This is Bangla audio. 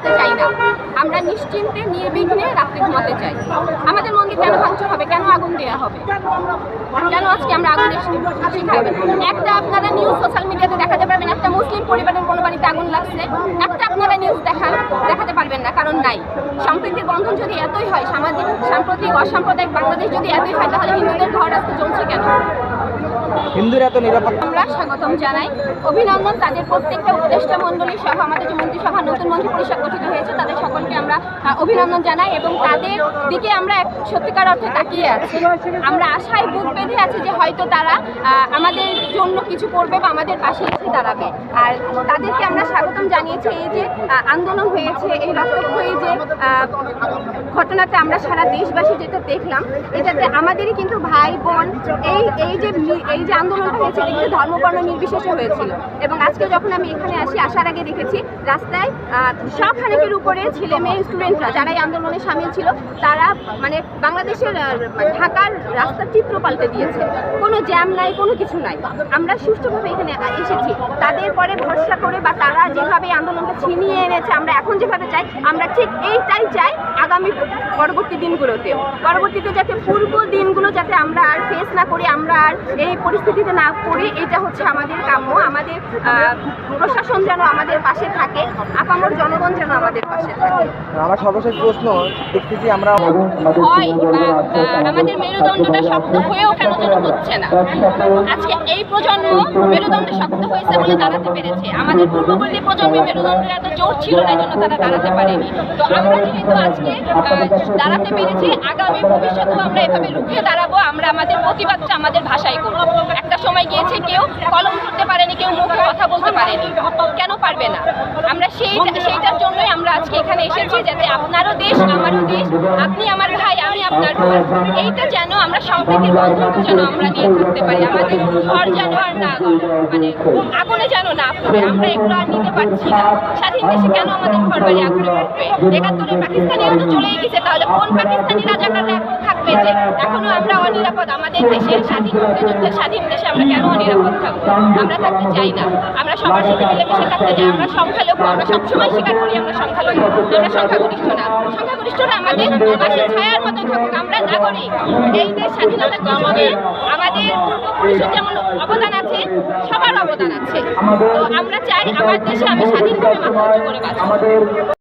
আসতে চাই না। আমরা নিশ্চিন্তে, নির্বিঘ্নে রাত্রে ঘুমাতে চাই। আমাদের মন্দির কেন ভাঙচুর হবে? কেন আগুন দেওয়া হবে? কেন আজকে আমরা আগুন শিখাই একটা আপনারা নিউজ সোশ্যাল মিডিয়াতে দেখাতে পারবেন, একটা মুসলিম পরিবারের কোনো বাড়িতে আগুন লাগছে। একটা আপনারা নিউজ দেখান দেখাতে পারবেন না, কারণ নাই। সম্প্রীতির বন্ধন যদি এতই হয়, সামাজিক, সাম্প্রতিক অসাম্প্রদায়িক বাংলাদেশ যদি এতই হয়, তাহলে হিন্দুদের ঘর আজকে চলছে কেন? হিন্দুরা তো নিরাপত্তা আমরা স্বাগতম জানাই। অভিনন্দন তাদের প্রত্যেকটা উপদেষ্টা সহ, আমাদের যে মন্ত্রিসভা, নতুন মন্ত্রী পরিষদ গঠিত হয়েছে, তাদের সকলকে আমরা অভিনন্দন জানাই এবং তাদের দিকে আমরা সত্যিকার অর্থে তাকিয়ে আছি। আমরা আশায় বুক বেঁধে আছি যে হয়তো তারা আমাদের জন্য কিছু করবে বা আমাদের পাশে এসে দাঁড়াবে। আর তাদেরকে আমরা স্বাগতম জানিয়েছি এই যে আন্দোলন হয়েছে এই রক্তক্ষয়ী যে আহ, ঘটনাতে আমরা সারা দেশবাসী যেটা দেখলাম এটাতে আমাদেরই কিন্তু ভাই বোন এই এই যে এই যে আন্দোলনটা হয়েছে এটা কিন্তু ধর্মবর্ণ নির্বিশেষে হয়েছিল। এবং আজকে যখন আমি এখানে আসি আসার আগে দেখেছি রাস্তায় সব খানিকের উপরে ছেলে মেয়ে স্টুডেন্টরা যারা এই আন্দোলনে সামিল ছিল, তারা মানে বাংলাদেশের ঢাকার রাস্তার চিত্র পাল্টে দিয়েছে। কোনো জ্যাম নাই, কোনো কিছু নাই। আমরা সুষ্ঠুভাবে এখানে এসেছি। তাদের পরে ভরসা করে বা তারা যেভাবে আন্দোলনটা ছিনিয়ে এনেছে, আমরা এখন যেভাবে চাই, আমরা ঠিক এইটাই চাই আগামী পরবর্তী দিনগুলোতে পরবর্তীতে যাতে পূর্ব দিনগুলো যাতে আমরা আর ফেস না করি আমরা আর এই পরিস্থিতিতে না পড়ি এটা হচ্ছে আমাদের কাম্য। আমাদের প্রশাসন যেন আমাদের পাশে থাকে আপামর জনগণ যেন আমাদের পাশে থাকে। আমার সর্বশেষ প্রশ্ন দেখতেছি আমরা হয় আমাদের মেরুদণ্ডটা শক্ত হয়েও কেন যেন হচ্ছে না? আজকে এই প্রজন্ম মেরুদণ্ডে শক্ত হয়েছে বলে দাঁড়াতে পেরেছে। আমাদের পূর্ববর্তী প্রজন্মের মেরুদণ্ডের এত জোর ছিল না এই জন্য তারা দাঁড়াতে পারেনি। তো আমরা যেহেতু আজকে দাঁড়াতে পেরেছি আগামী ভবিষ্যতেও আমরা এভাবে রুখে দাঁড়াবো আমরা আমাদের প্রতিবাদটা আমাদের ভাষায় করব। একটা সময় গিয়েছে কেউ কলম ধরতে পারেনি, কেউ মুখে কথা বলতে পারেনি। কেন পারবে না? আমরা সেই সেইটার জন্যই আমরা আজকে এখানে এসেছি যাতে আপনারও দেশ, আমারও দেশ, আপনি আমার ভাই, আমি আপনার ভাই। এইটা যেন আমরা সম্প্রীতির বন্ধনটা যেন আমরা নিয়ে থাকতে পারি। আমাদের ঘর যেন আর না মানে আগুনে যেন না পড়ে। আমরা এগুলো আর নিতে পারছি না। স্বাধীন দেশে কেন আমাদের ঘর বাড়ি আগুনে পড়বে? একাত্তরে পাকিস্তানিরা তো চলেই গেছে, তাহলে কোন পাকিস্তানি রাজাকাররা এখন যে এখনও আমরা অনিরাপদ, আমাদের দেশে স্বাধীন মুক্তিযুদ্ধের স্বাধীন দেশে আমরা কেন অনিরাপদ আমরা থাকতে চাই না। আমরা সবার সাথে মিলেমিশে থাকতে চাই। আমরা সংখ্যালঘু, আমরা সবসময় স্বীকার করি আমরা সংখ্যালঘু। আমরা সংখ্যাগরিষ্ঠ না। সংখ্যাগরিষ্ঠরা আমাদের ছায়ার মতো থাকুক। আমরা নাগরিক। এই দেশ স্বাধীনতার পিছনে আমাদের যেমন অবদান আছে, সবার অবদান আছে। তো আমরা চাই আমার দেশে আমি স্বাধীনভাবে মাথা করে বাঁচবো